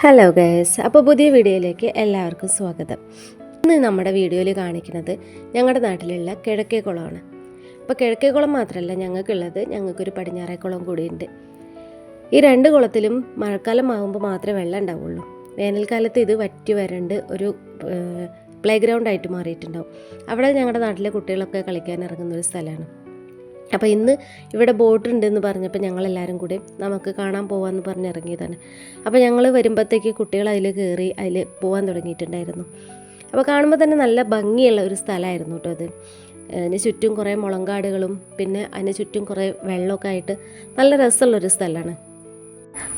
Hello guys അപ്പോൾ പുതിയ വീഡിയോയിലേക്ക് എല്ലാവർക്കും സ്വാഗതം. ഇന്ന് നമ്മുടെ വീഡിയോയിൽ കാണിക്കുന്നത് ഞങ്ങളുടെ നാട്ടിലുള്ള കിഴക്കേ കുളമാണ്. അപ്പോൾ കിഴക്കേ കുളം മാത്രമല്ല ഞങ്ങൾക്കുള്ളത് ഞങ്ങൾക്കൊരു പടിഞ്ഞാറേ കുളം കൂടിയുണ്ട്. ഈ രണ്ട് കുളത്തിലും മഴക്കാലം ആകുമ്പോൾ മാത്രമേ വെള്ളം ഉണ്ടാവുള്ളൂ. വേനൽക്കാലത്ത് ഇത് വറ്റി വരണ്ട് ഒരു പ്ലേ ഗ്രൗണ്ടായിട്ട് മാറിയിട്ടുണ്ടാവും. അവിടെ ഞങ്ങളുടെ നാട്ടിലെ കുട്ടികളൊക്കെ കളിക്കാൻ ഇറങ്ങുന്ന ഒരു സ്ഥലമാണ്. അപ്പോൾ ഇന്ന് ഇവിടെ ബോട്ട് ഉണ്ടെന്ന് പറഞ്ഞപ്പോൾ ഞങ്ങളെല്ലാവരും കൂടി നമുക്ക് കാണാൻ പോകാമെന്ന് പറഞ്ഞ് ഇറങ്ങിയതാണ്. അപ്പോൾ ഞങ്ങൾ വരുമ്പോഴത്തേക്ക് കുട്ടികൾ അതിൽ കയറി അതിൽ പോകാൻ തുടങ്ങിയിട്ടുണ്ടായിരുന്നു. അപ്പോൾ കാണുമ്പോൾ തന്നെ നല്ല ഭംഗിയുള്ള ഒരു സ്ഥലമായിരുന്നു കേട്ടോ അത്. അതിന് ചുറ്റും കുറേ മുളങ്കാടുകളും പിന്നെ അതിന് ചുറ്റും കുറേ വെള്ളമൊക്കെ ആയിട്ട് നല്ല രസമുള്ളൊരു സ്ഥലമാണ്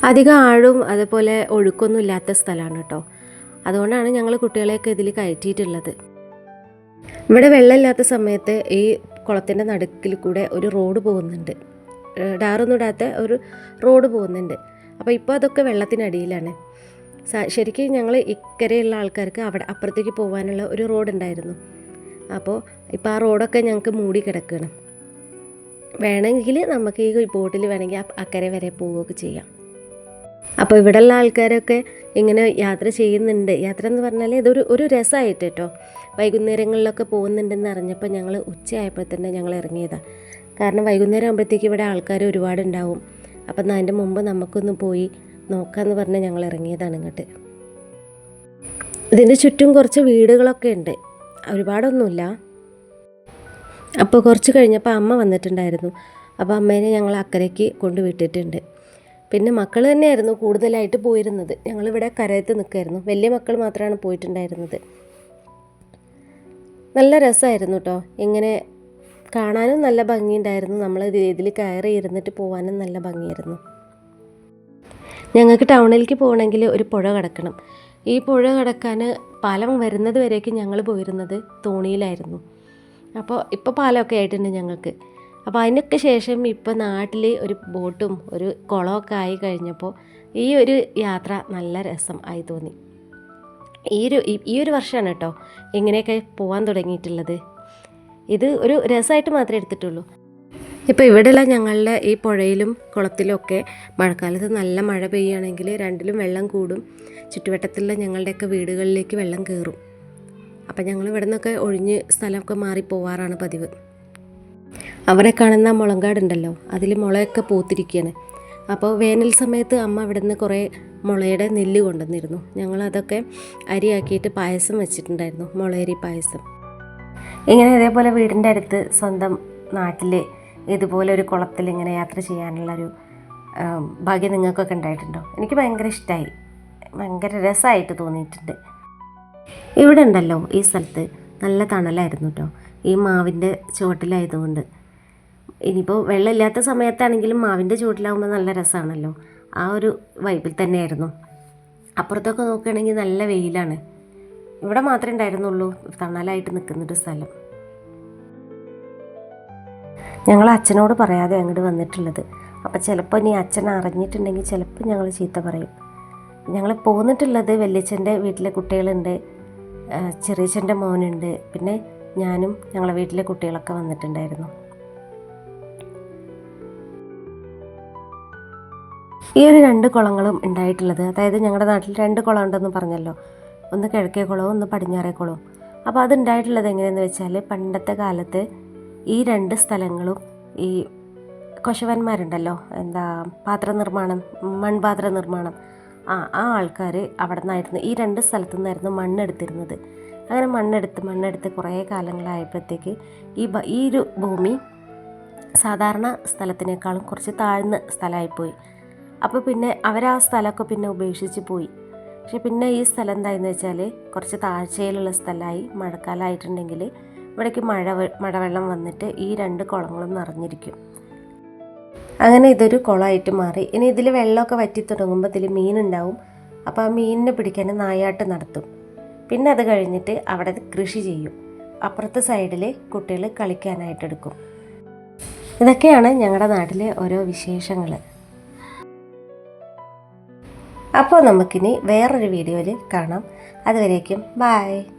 അധികം ആഴവും അതുപോലെ ഒഴുക്കൊന്നും ഇല്ലാത്ത സ്ഥലമാണ് കേട്ടോ അതുകൊണ്ടാണ് ഞങ്ങൾ കുട്ടികളെയൊക്കെ ഇതിൽ കയറ്റിയിട്ടുള്ളത്. ഇവിടെ വെള്ളമില്ലാത്ത സമയത്ത് ഈ കുളത്തിന്റെ നടുക്കിൽ കൂടെ ഒരു റോഡ് പോകുന്നുണ്ട്. ഡാറൊന്നും ഇടാത്ത ഒരു റോഡ് പോകുന്നുണ്ട്. അപ്പോൾ ഇപ്പോൾ അതൊക്കെ വെള്ളത്തിനടിയിലാണ്. ശരിക്കും ഞങ്ങൾ ഇക്കരെയുള്ള ആൾക്കാർക്ക് അവിടെ അപ്പുറത്തേക്ക് പോകാനുള്ള ഒരു റോഡ് ഉണ്ടായിരുന്നു അപ്പോൾ ഇപ്പോൾ ആ റോഡൊക്കെ ഞങ്ങൾക്ക് മൂടി കിടക്കണം വേണമെങ്കിൽ നമുക്ക് ഈ ബോട്ടിൽ വേണമെങ്കിൽ അക്കരെ വരെ പോവുകയൊക്കെ ചെയ്യാം. അപ്പോൾ ഇവിടെയുള്ള ആൾക്കാരൊക്കെ ഇങ്ങനെ യാത്ര ചെയ്യുന്നുണ്ട്. യാത്ര എന്ന് പറഞ്ഞാൽ ഇതൊരു ഒരു രസമായിട്ട് കേട്ടോ വൈകുന്നേരങ്ങളിലൊക്കെ പോകുന്നുണ്ടെന്ന് അറിഞ്ഞപ്പോൾ ഞങ്ങൾ ഉച്ചയായപ്പോൾ തന്നെ ഞങ്ങൾ ഇറങ്ങിയതാണ് കാരണം വൈകുന്നേരം ആകുമ്പോഴത്തേക്ക് ഇവിടെ ആൾക്കാർ ഒരുപാടുണ്ടാവും. അപ്പം അതിന്റെ മുമ്പ് നമുക്കൊന്ന് പോയി നോക്കാമെന്ന് പറഞ്ഞ് ഞങ്ങൾ ഇറങ്ങിയതാണ് ഇങ്ങോട്ട്. ഇതിന്റെ ചുറ്റും കുറച്ച് വീടുകളൊക്കെ ഉണ്ട്. ഒരുപാടൊന്നുമില്ല അപ്പോൾ കുറച്ച് കഴിഞ്ഞപ്പോൾ അമ്മ വന്നിട്ടുണ്ടായിരുന്നു. അപ്പോൾ അമ്മേനെ ഞങ്ങൾ അക്കരയ്ക്ക് കൊണ്ടുവിട്ടിട്ടുണ്ട് പിന്നെ മക്കൾ തന്നെയായിരുന്നു കൂടുതലായിട്ട് പോയിരുന്നത്. ഞങ്ങളിവിടെ കരയത്ത് നിൽക്കുമായിരുന്നു വലിയ മക്കൾ മാത്രമാണ് പോയിട്ടുണ്ടായിരുന്നത്. നല്ല രസമായിരുന്നു കേട്ടോ ഇങ്ങനെ കാണാനും നല്ല ഭംഗിയുണ്ടായിരുന്നു. നമ്മൾ ഇതിൽ കയറി ഇരുന്നിട്ട് പോകാനും നല്ല ഭംഗിയായിരുന്നു. ഞങ്ങൾക്ക് ടൗണിലേക്ക് പോകണമെങ്കിൽ ഒരു പുഴ കടക്കണം. ഈ പുഴ കടക്കാൻ പാലം വരുന്നത് വരേക്കും ഞങ്ങൾ പോയിരുന്നത് തോണിയിലായിരുന്നു. അപ്പോൾ ഇപ്പോൾ പാലമൊക്കെ ആയിട്ടുണ്ട് ഞങ്ങൾക്ക്. അപ്പോൾ അതിനൊക്കെ ശേഷം ഇപ്പോൾ നാട്ടിൽ ഒരു ബോട്ടും ഒരു കുളമൊക്കെ ആയി കഴിഞ്ഞപ്പോൾ ഈ ഒരു യാത്ര നല്ല രസം ആയി തോന്നി. ഈ ഒരു ഈ- ഒരു വർഷമാണ് കേട്ടോ ഇങ്ങനെയൊക്കെ പോകാൻ തുടങ്ങിയിട്ടുള്ളത്. ഇത് ഒരു രസമായിട്ട് മാത്രമേ എടുത്തിട്ടുള്ളൂ. ഇപ്പോൾ ഇവിടെയുള്ള ഞങ്ങളുടെ ഈ പുഴയിലും കുളത്തിലും ഒക്കെ മഴക്കാലത്ത് നല്ല മഴ പെയ്യുകയാണെങ്കിൽ രണ്ടിലും വെള്ളം കൂടും. ചുറ്റുവട്ടത്തുള്ള ഞങ്ങളുടെയൊക്കെ വീടുകളിലേക്ക് വെള്ളം കയറും. അപ്പം ഞങ്ങൾ ഇവിടെ നിന്നൊക്കെ ഒഴിഞ്ഞ് സ്ഥലമൊക്കെ മാറി പോവാറാണ് പതിവ്. അവിടെ കാണുന്ന മുളങ്കാടുണ്ടല്ലോ അതിൽ മുളയൊക്കെ പൂത്തിരിക്കുകയാണ് അപ്പോൾ വേനൽ സമയത്ത് അമ്മ അവിടെ നിന്ന് കുറേ മുളയുടെ നെല്ല് കൊണ്ടുവന്നിരുന്നു. ഞങ്ങളതൊക്കെ അരിയാക്കിയിട്ട് പായസം വെച്ചിട്ടുണ്ടായിരുന്നു മുളയരി പായസം. ഇങ്ങനെ ഇതേപോലെ വീടിന്റെ അടുത്ത് സ്വന്തം നാട്ടിൽ ഇതുപോലെ ഒരു കുളത്തിൽ ഇങ്ങനെ യാത്ര ചെയ്യാനുള്ളൊരു ഭാഗ്യം നിങ്ങൾക്കൊക്കെ ഉണ്ടായിട്ടുണ്ടോ? എനിക്ക് ഭയങ്കര ഇഷ്ടമായി ഭയങ്കര രസമായിട്ട് തോന്നിയിട്ടുണ്ട്. ഇവിടെ ഉണ്ടല്ലോ ഈ സ്ഥലത്ത് നല്ല തണലായിരുന്നു കേട്ടോ. ഈ മാവിന്റെ ചുവട്ടിലായതുകൊണ്ട്. ഇനിയിപ്പോൾ വെള്ളമില്ലാത്ത സമയത്താണെങ്കിലും മാവിന്റെ ചുവട്ടിലാവുമ്പോൾ നല്ല രസമാണല്ലോ ആ ഒരു വൈബിൽ തന്നെയായിരുന്നു. അപ്പുറത്തൊക്കെ നോക്കുകയാണെങ്കിൽ നല്ല വെയിലാണ്. ഇവിടെ മാത്രമേ ഉണ്ടായിരുന്നുള്ളൂ. തണലായിട്ട് നിൽക്കുന്നൊരു സ്ഥലം. ഞങ്ങൾ അച്ഛനോട് പറയാതെ അങ്ങോട്ട് വന്നിട്ടുള്ളത്. അപ്പോൾ ചിലപ്പോൾ ഇനി അച്ഛൻ അറിഞ്ഞിട്ടുണ്ടെങ്കിൽ ചിലപ്പോൾ ഞങ്ങൾ ചീത്ത പറയും. ഞങ്ങൾ പോന്നിട്ടുള്ളത് വല്യച്ഛന്റെ വീട്ടിലെ കുട്ടികളുണ്ട്. ചെറിയച്ഛന്റെ മോനുണ്ട്. പിന്നെ ഞാനും ഞങ്ങളെ വീട്ടിലെ കുട്ടികളൊക്കെ വന്നിട്ടുണ്ടായിരുന്നു. ഈ ഒരു രണ്ട് കുളങ്ങളും ഉണ്ടായിട്ടുള്ളത്. അതായത് ഞങ്ങളുടെ നാട്ടിൽ രണ്ട് കുളം ഉണ്ടെന്ന് പറഞ്ഞല്ലോ. ഒന്ന് കിഴക്കേ കുളവും ഒന്ന് പടിഞ്ഞാറേ കുളവും. അപ്പോൾ അത് ഉണ്ടായിട്ടുള്ളത് എങ്ങനെയെന്ന് വെച്ചാൽ പണ്ടത്തെ കാലത്ത് ഈ രണ്ട് സ്ഥലങ്ങളും ഈ കൊശവന്മാരുണ്ടല്ലോ. എന്താ പാത്ര നിർമ്മാണം മൺപാത്ര നിർമ്മാണം. ആ ആ ആൾക്കാർ അവിടെ നിന്നായിരുന്നു ഈ രണ്ട് സ്ഥലത്തു നിന്നായിരുന്നു മണ്ണെടുത്തിരുന്നത്. അങ്ങനെ മണ്ണെടുത്ത് മണ്ണെടുത്ത് കുറേ കാലങ്ങളായപ്പോഴത്തേക്ക് ഈ ഈ ഒരു ഭൂമി സാധാരണ സ്ഥലത്തിനേക്കാളും കുറച്ച് താഴ്ന്ന സ്ഥലമായിപ്പോയി. അപ്പോൾ പിന്നെ അവർ ആ സ്ഥലമൊക്കെ പിന്നെ ഉപേക്ഷിച്ച് പോയി. പക്ഷെ പിന്നെ ഈ സ്ഥലം എന്തായെന്ന് വെച്ചാൽ കുറച്ച് താഴ്ചയിലുള്ള സ്ഥലമായി മഴക്കാലമായിട്ടുണ്ടെങ്കിൽ ഇവിടേക്ക് മഴ മഴവെള്ളം വന്നിട്ട് ഈ രണ്ട് കുളങ്ങളും നിറഞ്ഞിരിക്കും. അങ്ങനെ ഇതൊരു കുളമായിട്ട് മാറി. ഇനി ഇതിൽ വെള്ളമൊക്കെ വറ്റി തുടങ്ങുമ്പോൾ ഇതിൽ മീനുണ്ടാവും. അപ്പോൾ ആ മീനിനെ പിടിക്കാൻ നായാട്ട് നടത്തും. പിന്നെ അത് കഴിഞ്ഞിട്ട് അവിടെ കൃഷി ചെയ്യും. അപ്പുറത്തെ സൈഡിൽ കുട്ടികൾ കളിക്കാനായിട്ട് എടുക്കും ഇതൊക്കെയാണ് ഞങ്ങളുടെ നാട്ടിലെ ഓരോ വിശേഷങ്ങൾ അപ്പോൾ നമുക്കിനി വേറൊരു വീഡിയോയിൽ കാണാം. അതുവരേക്കും ബായ്